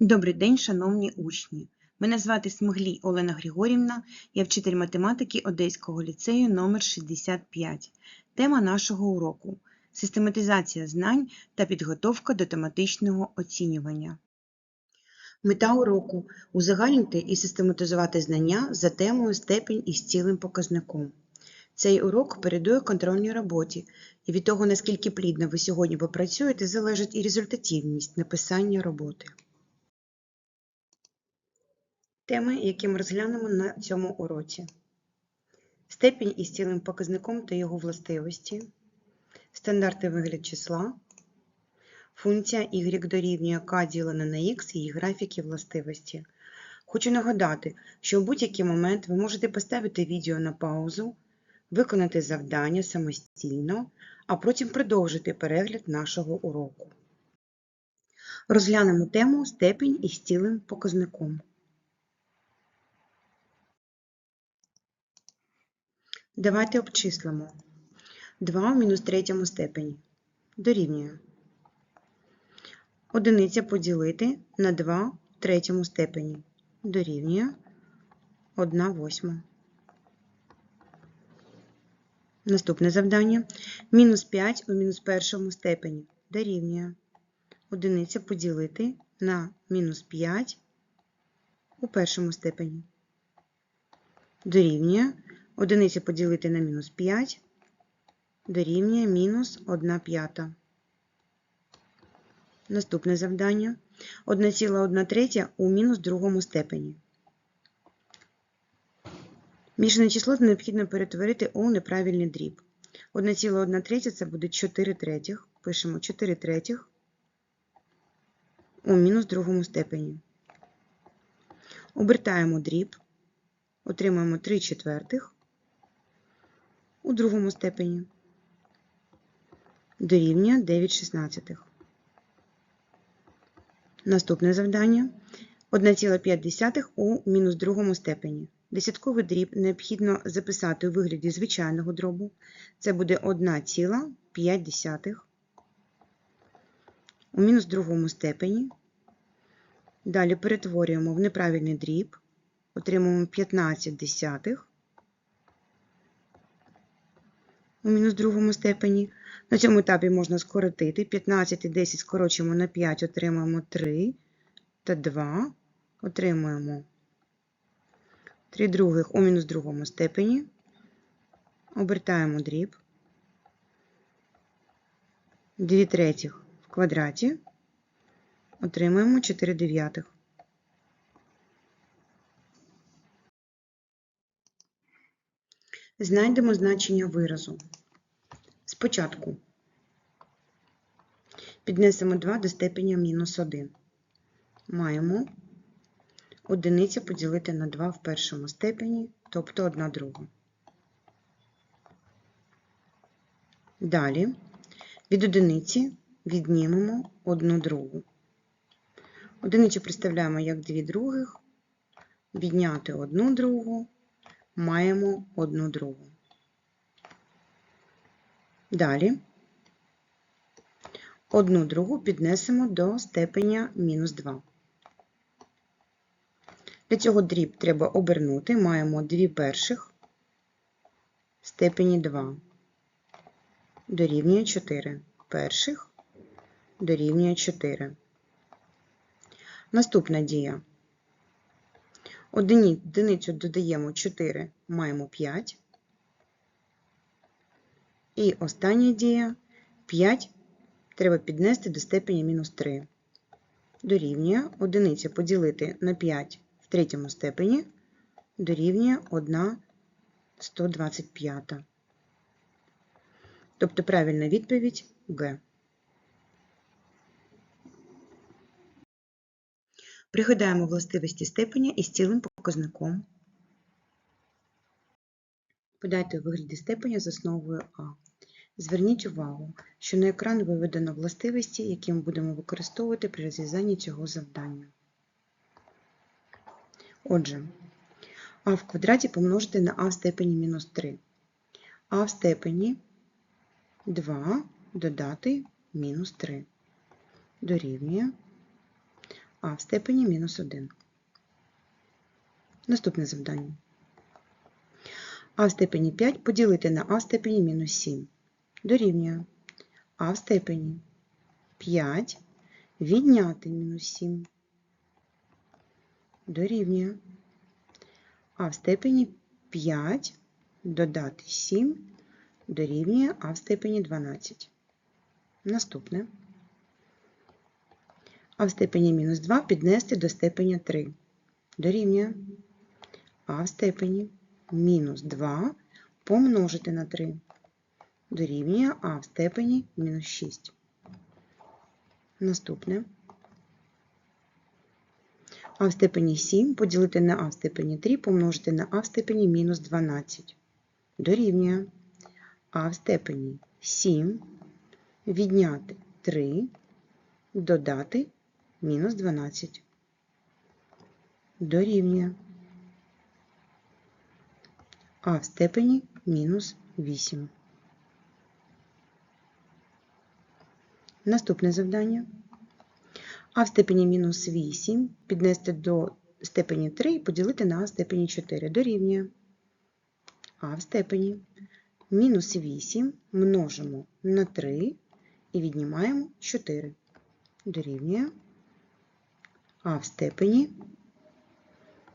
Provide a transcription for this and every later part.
Добрий день, шановні учні! Мене звати Смиглій Олена Григорівна, я вчитель математики Одеського ліцею номер 65 Тема нашого уроку систематизація знань та підготовка до тематичного оцінювання. Мета уроку узагальнити і систематизувати знання за темою степінь із цілим показником. Цей урок передує контрольній роботі, і від того, наскільки плідно ви сьогодні попрацюєте, залежить і результативність написання роботи. Теми, які ми розглянемо на цьому уроці. Степінь із цілим показником та його властивості, стандарти вигляд числа, функція y дорівнює k ділена на x і її графіки властивості. Хочу нагадати, що в будь-який момент ви можете поставити відео на паузу, виконати завдання самостійно, а потім продовжити перегляд нашого уроку. Розглянемо тему степінь із цілим показником. Давайте обчислимо. 2 в мінус третьому степені дорівнює. Одиниця поділити на 2 в третьому степені дорівнює 1 восьма. Наступне завдання. Мінус 5 у мінус першому степені дорівнює. Одиниця поділити на мінус 5 у першому степені. Дорівнює. Одиниця поділити на мінус 5 дорівнює мінус 1 п'ята. Наступне завдання. 1,1 третя у мінус другому степені. Мішане число необхідно перетворити у неправильний дріб. 1,1 третя це буде 4 третіх. Пишемо 4 третіх у мінус другому степені. Обертаємо дріб, отримаємо 3 четвертих у другому степені. Дорівнює 9 шістнадцятих. Наступне завдання 1,5 у мінус другому степені. Десятковий дріб необхідно записати у вигляді звичайного дробу. Це буде 1,5 у мінус другому степені. Далі перетворюємо в неправильний дріб, отримуємо 15 десятих у мінус другому степені. На цьому етапі можна скоротити. 15 і 10 скорочуємо на 5, отримаємо 3 та 2, отримуємо 3 других у мінус другому степені. Обертаємо дріб. 2 третіх в квадраті. Отримуємо 4 дев'ятих. Знайдемо значення виразу. Спочатку піднесемо 2 до степеня мінус 1. Маємо одиниця поділити на 2 в першому степені, тобто 1 друга. Далі від одиниці віднімемо 1 другу. Одиницю представляємо як 2 других, відняти 1 другу, маємо 1 другу. Далі одну другу піднесемо до степеня мінус 2. Для цього дріб треба обернути, маємо 2 перших степені 2. Дорівнює 4. Перших дорівнює 4. Наступна дія. Одиницю додаємо 4, маємо 5. І остання дія 5 треба піднести до степені мінус 3. Дорівнює одиниця поділити на 5 в третьому степені, дорівнює 1 125. Тобто правильна відповідь Г. Пригадаємо властивості степеня із цілим показником. Подайте у вигляді степеня з основою А. Зверніть увагу, що на екран виведено властивості, які ми будемо використовувати при розв'язанні цього завдання. Отже, а в квадраті помножити на а в степені мінус 3. А в степені 2 додати мінус 3. Дорівнює а в степені мінус 1. Наступне завдання. а в степені 5 поділити на а в степені мінус 7. Дорівнює а в степені 5 відняти мінус 7. Дорівнює а в степені 5 додати 7 дорівнює а в степені 12. Наступне. А в степені мінус 2 піднести до степеня 3. Дорівнює а в степені мінус 2 помножити на 3. Дорівнює а в степені мінус 6. Наступне. А в степені 7 поділити на а в степені 3 помножити на а в степені мінус 12. Дорівнює а в степені 7 відняти 3, додати мінус 12. Дорівнює а в степені мінус 8. Наступне завдання. А в степені мінус 8 піднести до степені 3 і поділити на а в степені 4 дорівнює. А в степені мінус 8 множимо на 3 і віднімаємо 4. Дорівнює а в степені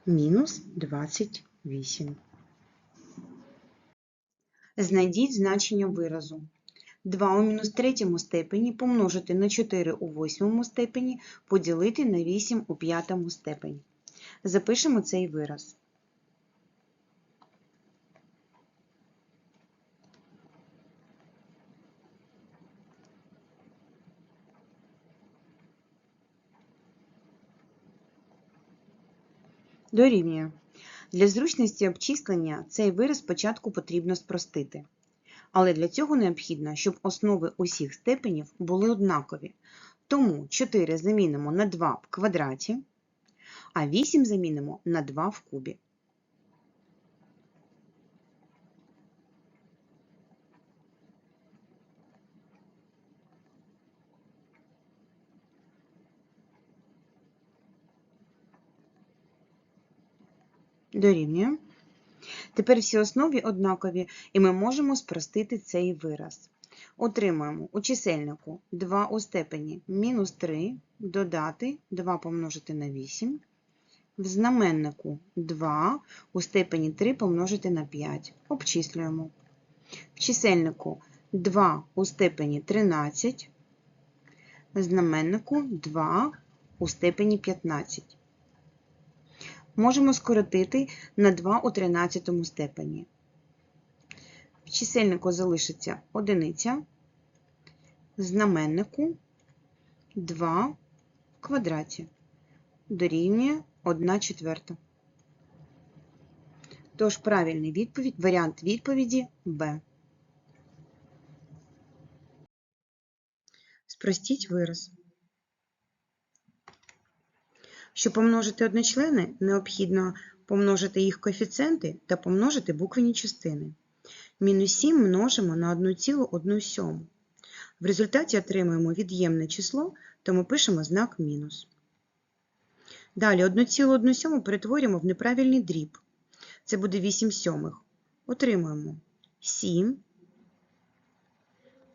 мінус 28. Знайдіть значення виразу. 2 у мінус третьому степені помножити на 4 у восьмому степені поділити на 8 у п'ятому степені. Запишемо цей вираз. Дорівнює. Для зручності обчислення цей вираз спочатку потрібно спростити. Але для цього необхідно, щоб основи усіх степенів були однакові. Тому 4 замінимо на 2 в квадраті, а 8 замінимо на 2 в кубі. Дорівнює. Тепер всі основі однакові, і ми можемо спростити цей вираз. Отримаємо у чисельнику 2 у степені мінус 3 додати 2 помножити на 8. В знаменнику 2 у степені 3 помножити на 5. Обчислюємо. В чисельнику 2 у степені 13. В знаменнику 2 у степені 15 можемо скоротити на 2 у 13 степені. В чисельнику залишиться одиниця, знаменнику 2 в квадраті дорівнює 1 четверта. Тож правильний відповідь, варіант відповіді Б. Спростіть вираз. Щоб помножити одночлени, необхідно помножити їх коефіцієнти та помножити буквені частини. Мінус 7 множимо на 1,1 сьому. В результаті отримуємо від'ємне число, тому пишемо знак мінус. Далі 1,1 сьому перетворюємо в неправильний дріб. Це буде 8 сьомих. Отримуємо 7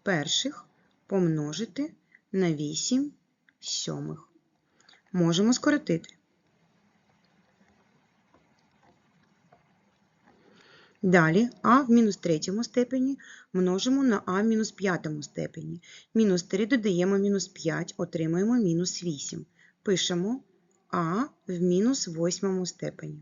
перших помножити на 8 сьомих можемо скоротити. Далі а в мінус третьому степені множимо на а в мінус п'ятому степені. Мінус 3 додаємо мінус 5, отримаємо мінус 8. Пишемо а в мінус восьмому степені.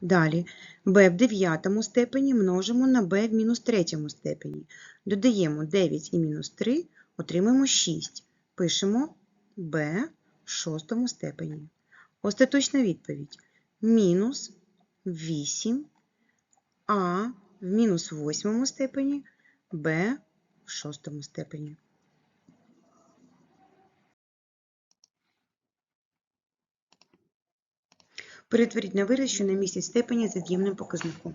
Далі b в дев'ятому степені множимо на b в мінус третьому степені. Додаємо 9 і мінус 3, отримаємо 6 пишемо b в шостому степені. Остаточна відповідь мінус 8 а в мінус восьмому степені, b в шостому степені. Перетворіть на вираз, що не містять степені з від'ємним показником.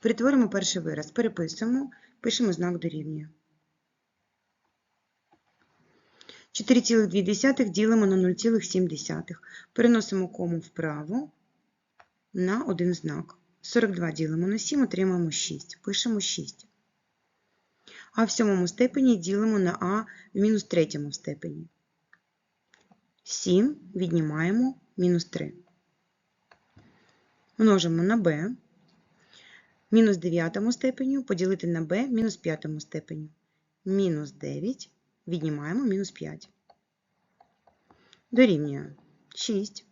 Перетворимо перший вираз, переписуємо, пишемо знак дорівнює. 4,2 ділимо на 0,7. Переносимо кому вправо на один знак. 42 ділимо на 7, отримаємо 6. Пишемо 6. А в сьомому степені ділимо на А в мінус третьому степені. 7 віднімаємо мінус 3. Множимо на b. Мінус 9 степеню поділити на b мінус 5 степеню. Мінус 9 віднімаємо мінус 5. Дорівнює 6.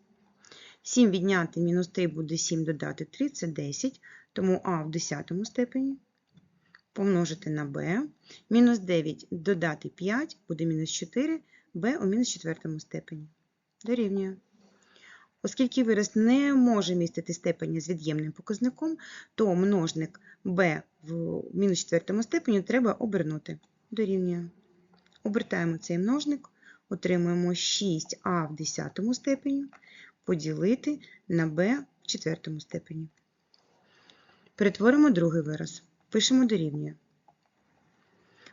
7 відняти мінус 3 буде 7 додати 3 це 10, тому а в 10 степені помножити на b. Мінус 9 додати 5 буде мінус 4, b у мінус 4 степені. Дорівнює. Оскільки вираз не може містити степені з від'ємним показником, то множник b в мінус 4 степені треба обернути. Дорівнює. Обертаємо цей множник, отримуємо 6а в 10 степені поділити на b в 4 степені. Перетворимо другий вираз. Пишемо дорівнює.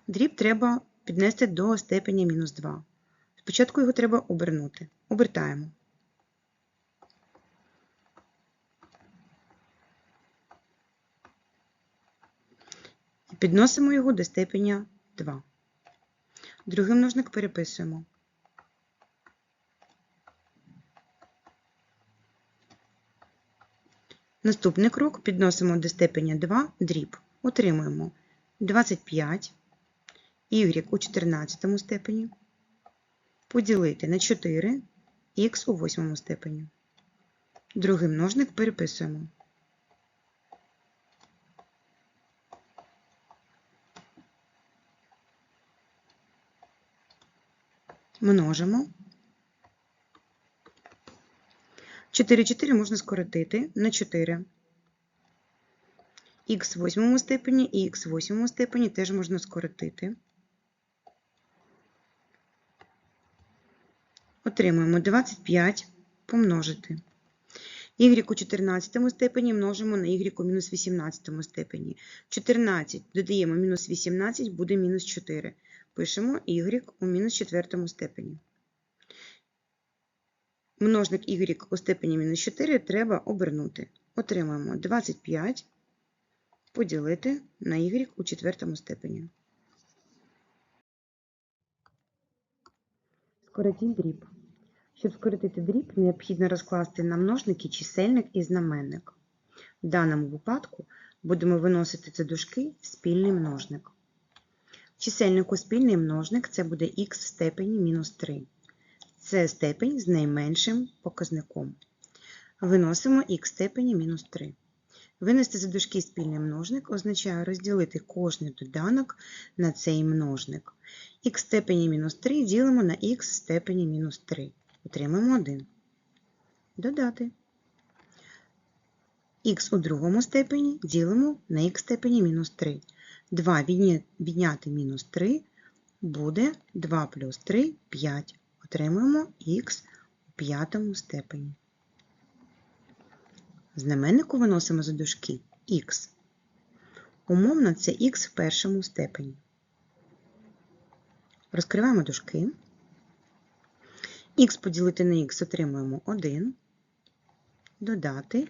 Дріб треба піднести до степені мінус 2. Спочатку його треба обернути. Обертаємо. І підносимо його до степені 2. Другий множник переписуємо. Наступний крок підносимо до степеня 2 дріб. Отримуємо 25 y у 14 степені поділити на 4 х у 8 степені. Другий множник переписуємо. Множимо. 4 4 можна скоротити на 4. Х в 8 степені і х в 8 степені теж можна скоротити. Отримуємо 25 помножити. Y у 14 степені множимо на y у мінус 18 степені. 14 додаємо мінус 18 буде мінус 4. Пишемо y у мінус 4 степені. Множник y у степені мінус 4 треба обернути. Отримаємо 25 поділити на y у четвертому степені. Скоротіть дріб. Щоб скоротити дріб, необхідно розкласти на множники чисельник і знаменник. В даному випадку будемо виносити за дужки в спільний множник. В чисельнику спільний множник це буде х в степені мінус 3. Це степень з найменшим показником. Виносимо х степені мінус 3. Винести за дужки спільний множник означає розділити кожний доданок на цей множник. х степені мінус 3 ділимо на х в степені мінус 3. Отримаємо 1. Додати. х у другому степені ділимо на х степені мінус 3. 2 відняти мінус 3 буде 2 плюс 3 5. Отримуємо х у п'ятому степені. Знаменнику виносимо за дужки х. Умовно це х в першому степені. Розкриваємо дужки. х поділити на х отримуємо 1. Додати.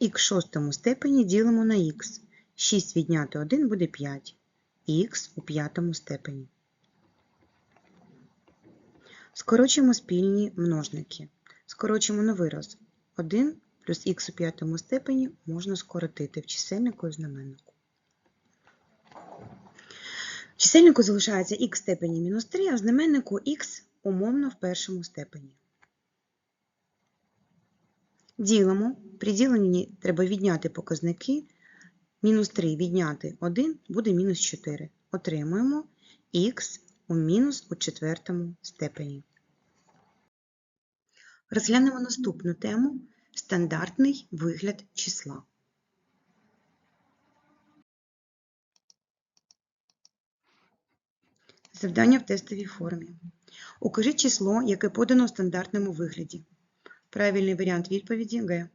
х в шостому степені ділимо на х. 6 відняти 1 буде 5. х у п'ятому степені. Скорочуємо спільні множники. Скорочуємо на вираз. 1 плюс х у п'ятому степені можна скоротити в чисельнику і знаменнику. В чисельнику залишається х степені мінус 3, а в знаменнику х умовно в першому степені. Ділимо. При діленні треба відняти показники. Мінус 3 відняти 1 буде мінус 4. Отримуємо х у мінус у четвертому степені. Розглянемо наступну тему стандартний вигляд числа. Завдання в тестовій формі. Укажіть число, яке подано в стандартному вигляді. Правильний варіант відповіді Г.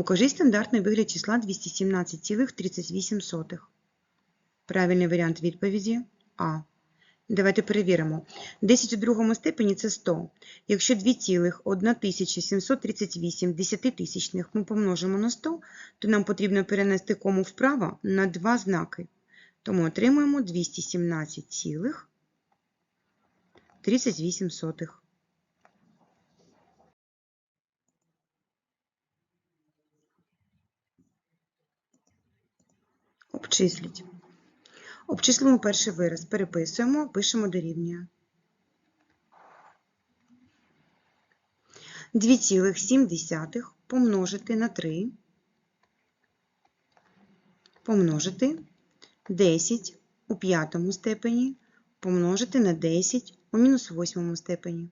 Укажіть стандартний вигляд числа 217,38. Правильний варіант відповіді А. Давайте перевіримо. 10 у другому степені це 100. Якщо 2,1738 десятитисячних ми помножимо на 100, то нам потрібно перенести кому вправо на два знаки. Тому отримуємо 217,38. Обчисліть. Обчислимо перший вираз, переписуємо, пишемо дорівнює. 2,7 помножити на 3, помножити 10 у п'ятому степені, помножити на 10 у мінус восьмому степені.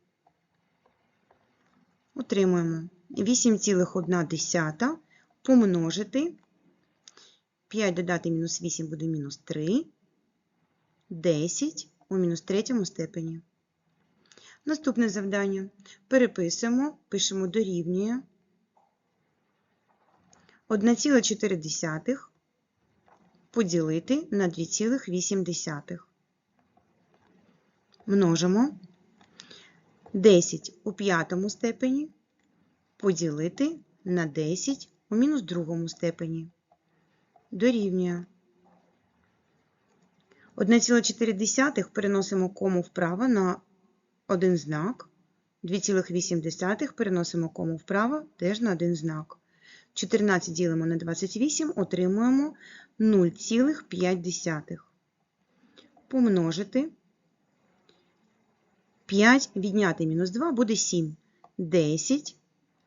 Отримуємо 8,1 помножити 5 додати мінус 8 буде мінус 3, 10 у мінус третьому степені. Наступне завдання. Переписуємо, пишемо дорівнює 1,4 поділити на 2,8. Множимо 10 у п'ятому степені поділити на 10 у мінус другому степені. Дорівнює. 1,4 переносимо кому вправо на один знак. 2,8 переносимо кому вправо теж на один знак. 14 ділимо на 28, отримуємо 0,5. Помножити 5 відняти мінус 2 буде 7. 10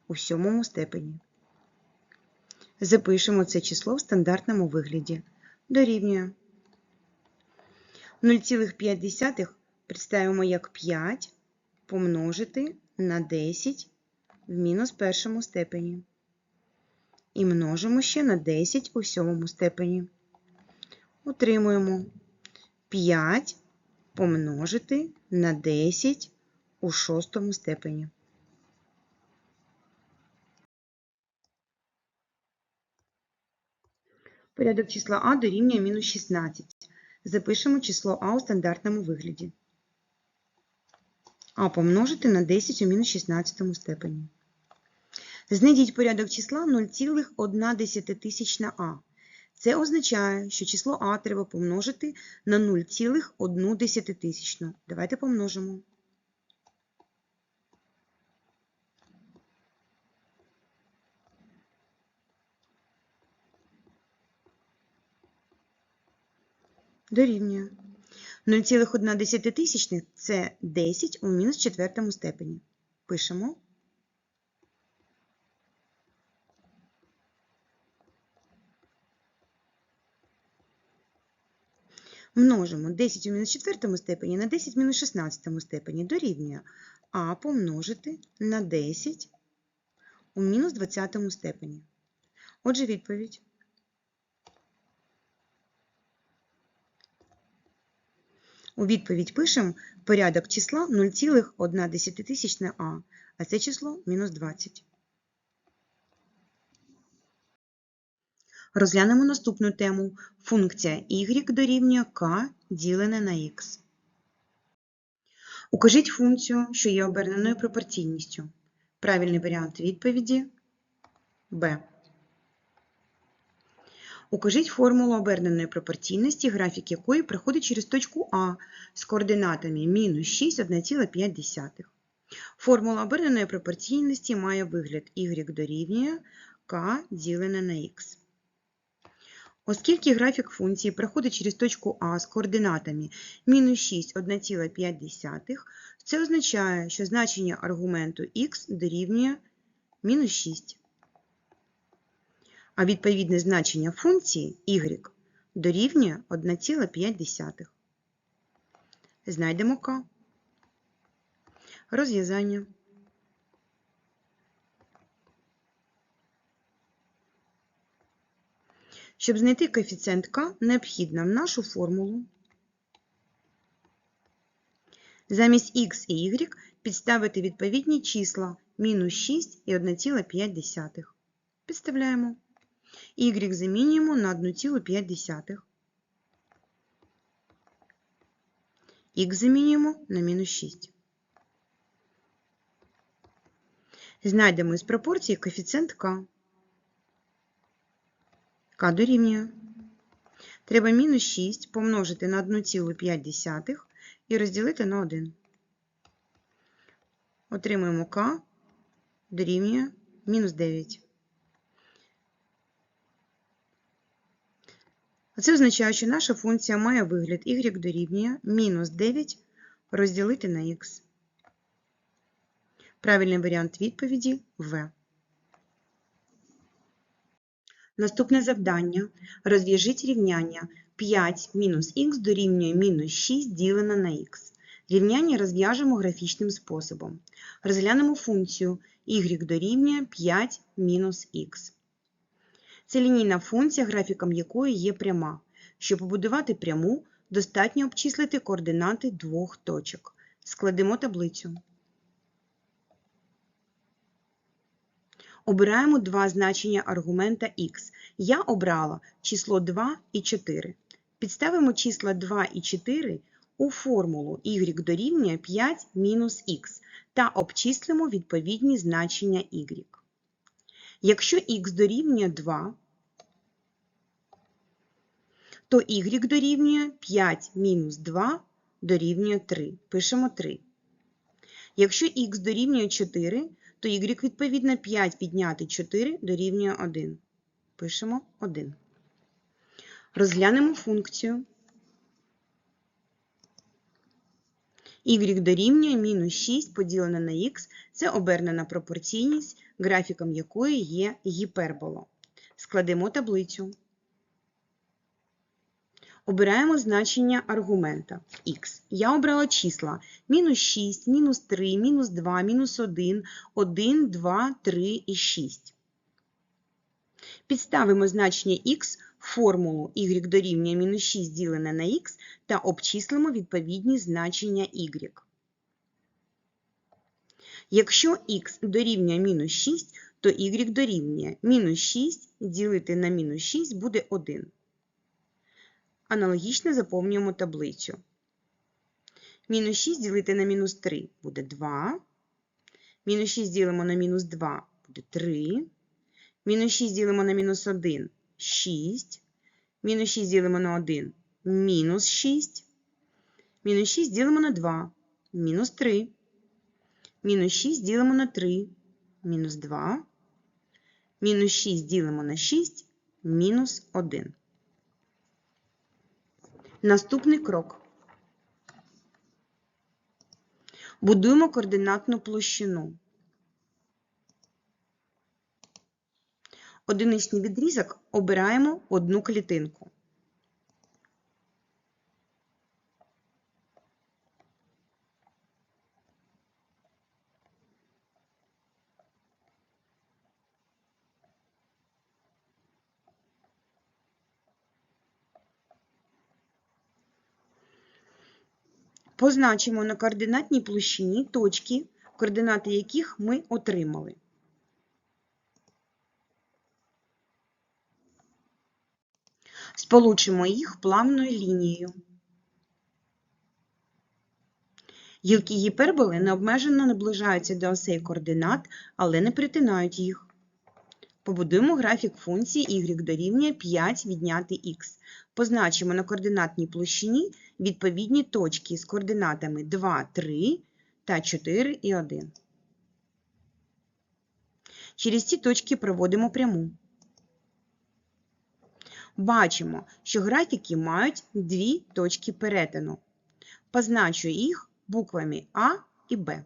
у сьомому степені. Запишемо це число в стандартному вигляді. Дорівнює. 0,5 представимо як 5 помножити на 10 в мінус першому степені. І множимо ще на 10 у сьомому степені. Отримуємо 5 помножити на 10 у шостому степені. Порядок числа А дорівнює мінус 16. Запишемо число А у стандартному вигляді. А помножити на 10 у мінус 16 степені. Знайдіть порядок числа 0,1 А. Це означає, що число А треба помножити на 0,1. Давайте помножимо. Дорівнює. 0,1 це 10 у мінус четвертому степені. Пишемо. Множимо 10 у мінус четвертому степені на 10 в мінус 16 степені дорівнює А помножити на 10 у мінус 20 степені. Отже, відповідь. У відповідь пишемо порядок числа 0,1 А, а це число мінус 20. Розглянемо наступну тему. Функція y дорівнює k ділене на x. Укажіть функцію, що є оберненою пропорційністю. Правильний варіант відповіді Б. Укажіть формулу оберненої пропорційності, графік якої проходить через точку А з координатами мінус 6, 1,5. Формула оберненої пропорційності має вигляд y дорівнює k ділене на х. Оскільки графік функції проходить через точку А з координатами мінус 6, 1,5, це означає, що значення аргументу х дорівнює мінус 6 а відповідне значення функції y дорівнює 1,5. Знайдемо k. Розв'язання. Щоб знайти коефіцієнт k, необхідно в нашу формулу замість x і y підставити відповідні числа мінус 6 і 1,5. Підставляємо y замінюємо на 1,5. х замінюємо на мінус 6. Знайдемо із пропорції коефіцієнт k. k дорівнює. Треба мінус 6 помножити на 1,5 і розділити на 1. Отримуємо k дорівнює мінус 9. А це означає, що наша функція має вигляд y дорівнює мінус 9 розділити на х. Правильний варіант відповіді В. Наступне завдання. Розв'яжіть рівняння 5 мінус х дорівнює мінус 6 ділене на х. Рівняння розв'яжемо графічним способом. Розглянемо функцію y дорівнює 5 мінус х. Це лінійна функція, графіком якої є пряма. Щоб побудувати пряму, достатньо обчислити координати двох точок. Складемо таблицю. Обираємо два значення аргумента х. Я обрала число 2 і 4. Підставимо числа 2 і 4 у формулу y дорівнює 5 мінус х та обчислимо відповідні значення y. Якщо х дорівнює 2, то y дорівнює 5 мінус 2 дорівнює 3. Пишемо 3. Якщо х дорівнює 4, то y відповідно 5 відняти 4 дорівнює 1. Пишемо 1. Розглянемо функцію. y дорівнює мінус 6 поділене на х – це обернена пропорційність, графіком якої є гіпербола. Складемо таблицю. Обираємо значення аргумента х. Я обрала числа мінус 6, мінус 3, мінус 2, мінус 1, 1, 2, 3 і 6. Підставимо значення х формулу y дорівнює мінус 6 ділене на х та обчислимо відповідні значення y. Якщо х дорівнює мінус 6, то y дорівнює мінус 6 ділити на мінус 6 буде 1. Аналогічно заповнюємо таблицю. Мінус 6 ділити на мінус 3 буде 2. Мінус 6 ділимо на мінус 2 буде 3. Мінус 6 ділимо на мінус 1 6. Мінус 6 ділимо на 1 мінус 6. Мінус 6 ділимо на 2 мінус 3. Мінус 6 ділимо на 3 мінус 2. Мінус 6 ділимо на 6 мінус 1. Наступний крок. Будуємо координатну площину. Одиничний відрізок обираємо одну клітинку. Позначимо на координатній площині точки, координати яких ми отримали. Сполучимо їх плавною лінією. Гілки гіперболи необмежено наближаються до осей координат, але не притинають їх. Побудуємо графік функції y дорівнює 5 відняти х. Позначимо на координатній площині відповідні точки з координатами 2, 3 та 4 і 1. Через ці точки проводимо пряму. Бачимо, що графіки мають дві точки перетину. Позначу їх буквами А і Б.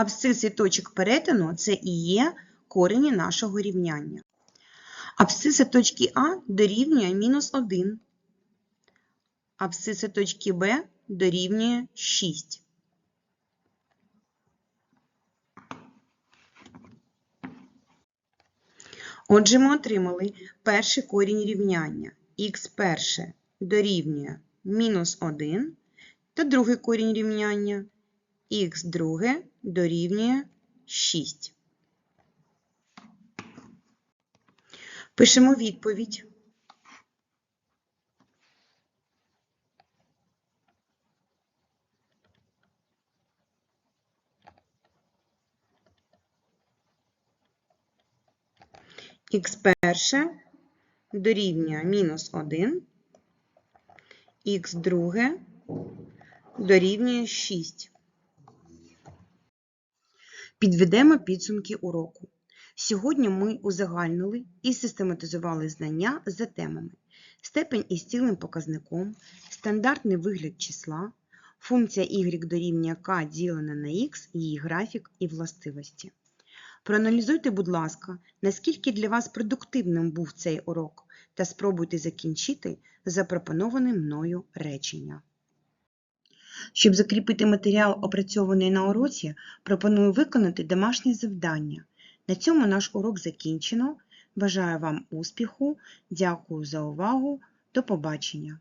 Абсциси точок перетину це і є корені нашого рівняння. Абсциса точки А дорівнює мінус 1. Абсциса точки Б дорівнює 6. Отже, ми отримали перший корінь рівняння х перше дорівнює мінус 1 та другий корінь рівняння х друге дорівнює 6. Пишемо відповідь. х перше дорівнює мінус 1, х друге дорівнює 6. Підведемо підсумки уроку. Сьогодні ми узагальнили і систематизували знання за темами степень із цілим показником, стандартний вигляд числа, функція y дорівнює k ділена на x, її графік і властивості. Проаналізуйте, будь ласка, наскільки для вас продуктивним був цей урок, та спробуйте закінчити запропоноване мною речення. Щоб закріпити матеріал, опрацьований на уроці, пропоную виконати домашнє завдання. На цьому наш урок закінчено. Бажаю вам успіху, дякую за увагу, до побачення!